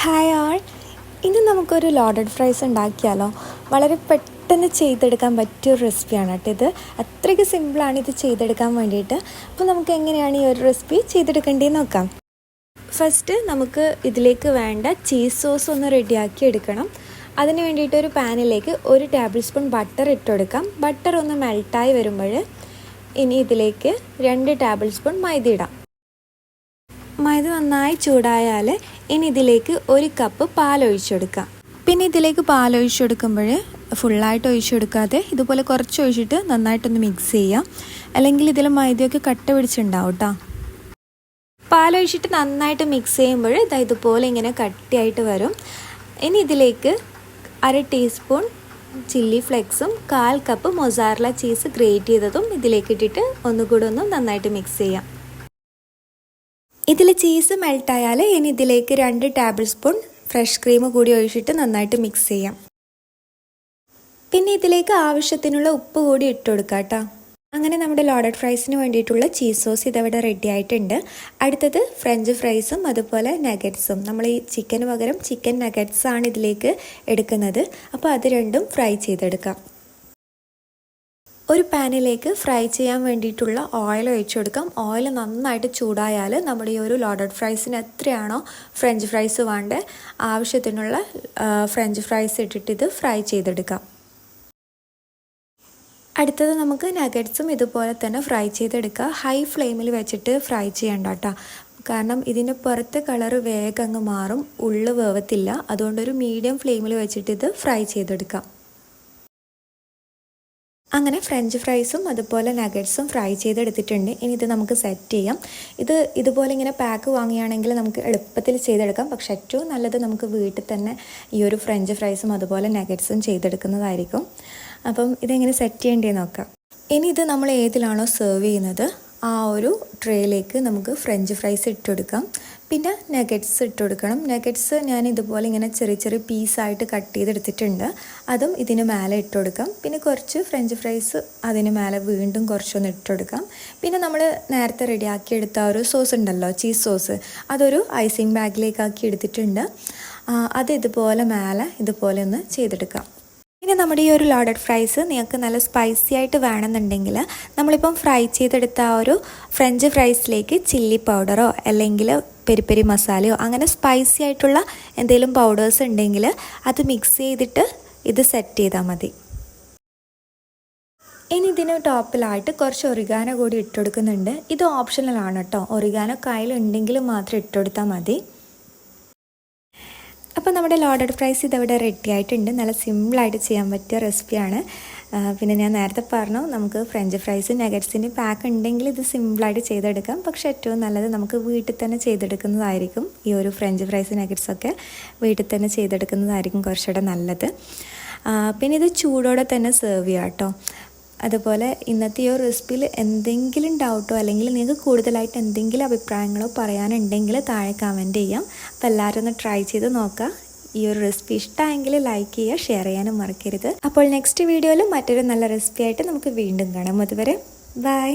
Hi ആൾ. ഇന്ന് നമുക്കൊരു loaded fries ഉണ്ടാക്കിയാലോ? വളരെ പെട്ടെന്ന് ചെയ്തെടുക്കാൻ പറ്റിയ ഒരു റെസിപ്പിയാണ് കേട്ടോ ഇത്. അത്രയ്ക്ക് സിമ്പിളാണ് ഇത് ചെയ്തെടുക്കാൻ വേണ്ടിയിട്ട്. അപ്പോൾ നമുക്ക് എങ്ങനെയാണ് ഈ ഒരു റെസിപ്പി ചെയ്തെടുക്കേണ്ടതെന്ന് നോക്കാം. ഫസ്റ്റ് നമുക്ക് ഇതിലേക്ക് വേണ്ട ചീസ് സോസ് ഒന്ന് റെഡിയാക്കി എടുക്കണം. അതിന് വേണ്ടിയിട്ട് ഒരു പാനിലേക്ക് ഒരു ടേബിൾ സ്പൂൺ ബട്ടർ ഇട്ടെടുക്കാം ബട്ടർ ഒന്ന് മെൽട്ടായി വരുമ്പോൾ ഇനി ഇതിലേക്ക് രണ്ട് ടേബിൾ സ്പൂൺ മൈദ ഇടാം. മൈദ നന്നായി ചൂടായാൽ ഇനി ഇതിലേക്ക് ഒരു കപ്പ് പാൽ ഒഴിച്ചെടുക്കാം പിന്നെ ഇതിലേക്ക് പാൽ ഒഴിച്ചെടുക്കുമ്പോൾ ഫുള്ളായിട്ട് ഒഴിച്ചെടുക്കാതെ ഇതുപോലെ കുറച്ച് ഒഴിച്ചിട്ട് നന്നായിട്ടൊന്ന് മിക്സ് ചെയ്യാം. അല്ലെങ്കിൽ ഇതിൽ മൈദയൊക്കെ കട്ട പിടിച്ചിട്ടുണ്ടാവും കേട്ടോ പാലൊഴിച്ചിട്ട് നന്നായിട്ട് മിക്സ് ചെയ്യുമ്പോൾ ഇതാ ഇതുപോലെ ഇങ്ങനെ കട്ടിയായിട്ട് വരും. ഇനി ഇതിലേക്ക് അര ടീസ്പൂൺ ചില്ലി ഫ്ലെക്സും കാൽ കപ്പ് മൊസാറല ചീസ് ഗ്രേറ്റ് ചെയ്തതും ഇതിലേക്ക് ഇട്ടിട്ട് ഒന്നുകൂടെ ഒന്ന് നന്നായിട്ട് മിക്സ് ചെയ്യാം. ഇതിൽ ചീസ് മെൽട്ടായാൽ ഇനി ഇതിലേക്ക് രണ്ട് ടേബിൾ സ്പൂൺ ഫ്രഷ് ക്രീം കൂടി ഒഴിച്ചിട്ട് നന്നായിട്ട് മിക്സ് ചെയ്യാം. പിന്നെ ഇതിലേക്ക് ആവശ്യത്തിനുള്ള ഉപ്പ് കൂടി ഇട്ട് കൊടുക്കാം കേട്ടോ അങ്ങനെ നമ്മുടെ ലോഡഡ് ഫ്രൈസിന് വേണ്ടിയിട്ടുള്ള ചീസ് സോസ് ഇതവിടെ റെഡി ആയിട്ടുണ്ട്. അടുത്തത് ഫ്രഞ്ച് ഫ്രൈസും അതുപോലെ നഗറ്റ്സും നമ്മൾ ഈ ചിക്കന് പകരം ചിക്കൻ നഗറ്റ്സാണ് ഇതിലേക്ക് എടുക്കുന്നത്. അപ്പോൾ അത് രണ്ടും ഫ്രൈ ചെയ്തെടുക്കാം. ഒരു പാനിലേക്ക് ഫ്രൈ ചെയ്യാൻ വേണ്ടിയിട്ടുള്ള ഓയിൽ ഒഴിച്ചു കൊടുക്കാം ഓയിൽ നന്നായിട്ട് ചൂടായാൽ നമ്മുടെ ഈ ഒരു ലോഡഡ് ഫ്രൈസിന് എത്രയാണോ ഫ്രഞ്ച് ഫ്രൈസ് വേണ്ടത് ആവശ്യത്തിനുള്ള ഫ്രഞ്ച് ഫ്രൈസ് ഇട്ടിട്ട് ഇത് ഫ്രൈ ചെയ്തെടുക്കാം. അടുത്തത് നമുക്ക് നഗറ്റ്സും ഇതുപോലെ തന്നെ ഫ്രൈ ചെയ്തെടുക്കുക ഹൈ ഫ്ലെയിമിൽ വെച്ചിട്ട് ഫ്രൈ ചെയ്യണ്ട കേട്ടോ കാരണം ഇതിന്റെ പുറത്തെ കളറ് വേഗം അങ്ങ് മാറും ഉള്ളു വേവത്തില്ല. അതുകൊണ്ടൊരു മീഡിയം ഫ്ലെയിമിൽ വെച്ചിട്ട് ഇത് ഫ്രൈ ചെയ്തെടുക്കാം. അങ്ങനെ ഫ്രഞ്ച് ഫ്രൈസും അതുപോലെ നഗറ്റ്സും ഫ്രൈ ചെയ്തെടുത്തിട്ടുണ്ട്. ഇനി ഇത് നമുക്ക് സെറ്റ് ചെയ്യാം. ഇത് ഇതുപോലെ ഇങ്ങനെ പാക്ക് വാങ്ങുകയാണെങ്കിൽ നമുക്ക് എളുപ്പത്തിൽ ചെയ്തെടുക്കാം. പക്ഷെ ഏറ്റവും നല്ലത് നമുക്ക് വീട്ടിൽ തന്നെ ഈ ഒരു ഫ്രഞ്ച് ഫ്രൈസും അതുപോലെ നഗറ്റ്സും ചെയ്തെടുക്കുന്നതായിരിക്കും. അപ്പം ഇതെങ്ങനെ സെറ്റ് ചെയ്യേണ്ടതെന്ന് നോക്കാം. ഇനി ഇത് നമ്മൾ ഏതിലാണോ സെർവ് ചെയ്യുന്നത്? ആ ഒരു ട്രേയിലേക്ക് നമുക്ക് ഫ്രഞ്ച് ഫ്രൈസ് ഇട്ടുകൊടുക്കാം പിന്നെ നഗറ്റ്സ് ഇട്ട് കൊടുക്കണം നഗറ്റ്സ് ഞാൻ ഇതുപോലെ ഇങ്ങനെ ചെറിയ ചെറിയ പീസായിട്ട് കട്ട് ചെയ്തെടുത്തിട്ടുണ്ട്. അതും ഇതിന് മേലെ ഇട്ട് കൊടുക്കാം പിന്നെ കുറച്ച് ഫ്രഞ്ച് ഫ്രൈസ് അതിന് മേലെ വീണ്ടും കുറച്ചൊന്ന് ഇട്ട് കൊടുക്കാം പിന്നെ നമ്മൾ നേരത്തെ റെഡിയാക്കി എടുത്ത ഒരു സോസ് ഉണ്ടല്ലോ ചീസ് സോസ് അതൊരു ഐസിങ് ബാഗിലേക്കാക്കി എടുത്തിട്ടുണ്ട്. അത് ഇതുപോലെ മേലെ ഇതുപോലെ ഒന്ന് ചെയ്തെടുക്കാം. ഇനി നമ്മുടെ ഈ ഒരു ലോഡഡ് ഫ്രൈസ് നിങ്ങൾക്ക് നല്ല സ്പൈസി ആയിട്ട് വേണമെന്നുണ്ടെങ്കിൽ നമ്മളിപ്പം ഫ്രൈ ചെയ്തെടുത്ത ആ ഒരു ഫ്രഞ്ച് ഫ്രൈസിലേക്ക് ചില്ലി പൗഡറോ അല്ലെങ്കിൽ പെരി പെരി മസാലയോ അങ്ങനെ സ്പൈസി ആയിട്ടുള്ള എന്തെങ്കിലും പൗഡേഴ്സ് ഉണ്ടെങ്കിൽ അത് മിക്സ് ചെയ്തിട്ട് ഇത് സെറ്റ് ചെയ്താൽ മതി. ഇനി ഇതിന് ടോപ്പിലായിട്ട് കുറച്ച് ഒറിഗാനോ കൂടി ഇട്ടുകൊടുക്കുന്നുണ്ട് ഇത് ഓപ്ഷണലാണ് കേട്ടോ. ഒറിഗാനോ കയ്യിലുണ്ടെങ്കിൽ മാത്രം ഇട്ടുകൊടുത്താൽ മതി. അപ്പോൾ നമ്മുടെ ലോഡഡ് ഫ്രൈസ് ഇതവിടെ റെഡി ആയിട്ടുണ്ട്. നല്ല സിമ്പിളായിട്ട് ചെയ്യാൻ പറ്റിയ റെസിപ്പിയാണ് പിന്നെ ഞാൻ നേരത്തെ പറഞ്ഞു നമുക്ക് ഫ്രഞ്ച് ഫ്രൈസ് നഗറ്റ്സിന്റെ പാക്ക് ഉണ്ടെങ്കിൽ ഇത് സിമ്പിളായിട്ട് ചെയ്തെടുക്കാം. പക്ഷേ ഏറ്റവും നല്ലത് നമുക്ക് വീട്ടിൽ തന്നെ ചെയ്തെടുക്കുന്നതായിരിക്കും. ഈ ഒരു ഫ്രഞ്ച് ഫ്രൈസ് നഗറ്റ്സൊക്കെ വീട്ടിൽ തന്നെ ചെയ്തെടുക്കുന്നതായിരിക്കും കുറച്ചുകൂടെ നല്ലത്. പിന്നെ ഇത് ചൂടോടെ തന്നെ സെർവ് ചെയ്യാം കേട്ടോ. അതുപോലെ ഇന്നത്തെ ഈ ഒരു റെസിപ്പിയിൽ എന്തെങ്കിലും ഡൗട്ടോ അല്ലെങ്കിൽ നിങ്ങൾക്ക് കൂടുതലായിട്ട് എന്തെങ്കിലും അഭിപ്രായങ്ങളോ പറയാനുണ്ടെങ്കിൽ താഴെ കമന്റ് ചെയ്യാം. അപ്പോൾ എല്ലാവരും ഒന്ന് ട്രൈ ചെയ്ത് നോക്കുക. ഈ ഒരു റെസിപ്പി ഇഷ്ടമായെങ്കിൽ ലൈക്ക് ചെയ്യുക ഷെയർ ചെയ്യാനും മറക്കരുത്. അപ്പോൾ നെക്സ്റ്റ് വീഡിയോയിൽ മറ്റൊരു നല്ല റെസിപ്പി ആയിട്ട് നമുക്ക് വീണ്ടും കാണാം. അതുവരെ ബൈ